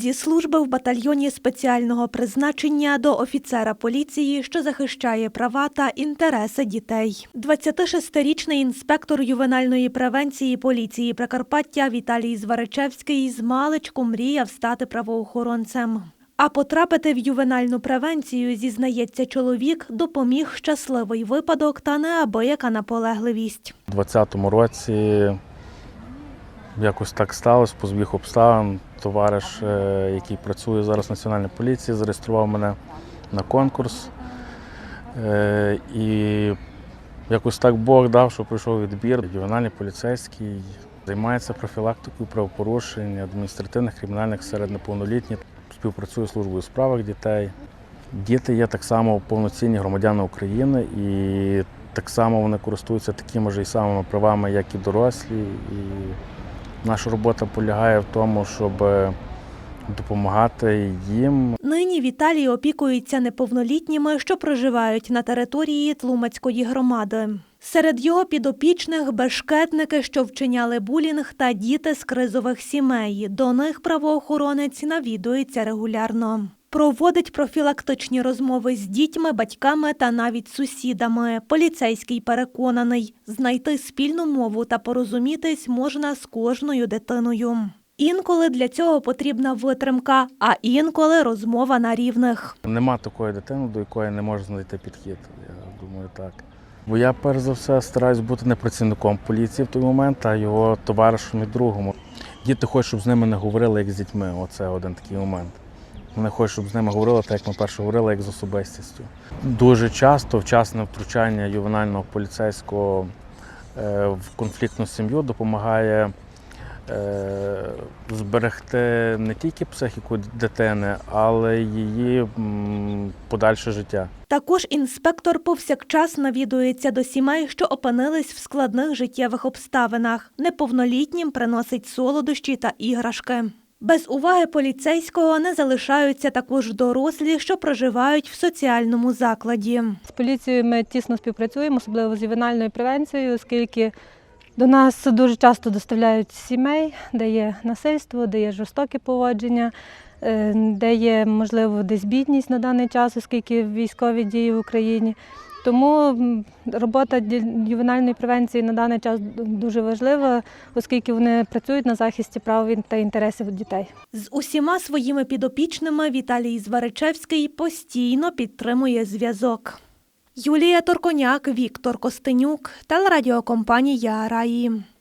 Зі служби в батальйоні спеціального призначення до офіцера поліції, що захищає права та інтереси дітей. 26-річний інспектор ювенальної превенції поліції Прикарпаття Віталій Зваричевський з маличку мріяв стати правоохоронцем. А потрапити в ювенальну превенцію, зізнається чоловік, допоміг щасливий випадок та неабияка наполегливість. У 2020 році якось так сталося, по збіг обставин. Товариш, е, який працює зараз в Національній поліції, зареєстрував мене на конкурс. Е, І якось так Бог дав, що пройшов відбір. Ювенальний поліцейський займається профілактикою правопорушень, адміністративних, кримінальних серед неповнолітніх, співпрацює з службою у справах дітей. Діти є так само повноцінні громадяни України і так само вони користуються такими ж і самими правами, як і дорослі. І наша робота полягає в тому, щоб допомагати їм Нині Віталій опікується неповнолітніми, що проживають на території Тлумацької громади. Серед його підопічних бешкетники, що вчиняли булінг, та діти з кризових сімей. До них правоохоронець навідується регулярно. Проводить профілактичні розмови з дітьми, батьками та навіть сусідами. Поліцейський переконаний, знайти спільну мову та порозумітись можна з кожною дитиною. Інколи для цього потрібна витримка, а інколи розмова на рівних. Нема такої дитини, до якої не можна знайти підхід. Я думаю, так. Бо я перш за все стараюсь бути не працівником поліції в той момент, а його товаришем і другом. Діти хочуть, щоб з ними не говорили як з дітьми. Оце один такий момент. Вони хочуть, щоб з ними говорили так, як ми перше говорили, як з особистістю. Дуже часто вчасне втручання ювенального поліцейського е, в конфліктну сім'ю допомагає е, зберегти не тільки психіку дитини, але й її подальше життя. Також інспектор повсякчас навідується до сімей, що опинились в складних життєвих обставинах. Неповнолітнім приносить солодощі та іграшки. Без уваги поліцейського не залишаються також дорослі, що проживають в соціальному закладі. З поліцією ми тісно співпрацюємо, особливо з ювенальною превенцією, оскільки до нас дуже часто доставляють сімей, де є насильство, де є жорстоке поводження, де є, можливо, десь бідність на даний час, оскільки військові дії в Україні. Тому робота ювенальної превенції на даний час дуже важлива, оскільки вони працюють на захисті прав та інтересів дітей. З усіма своїми підопічними Віталій Зваричевський постійно підтримує зв'язок. Юлія Торконяк, Віктор Костенюк, телерадіокомпанія Раї.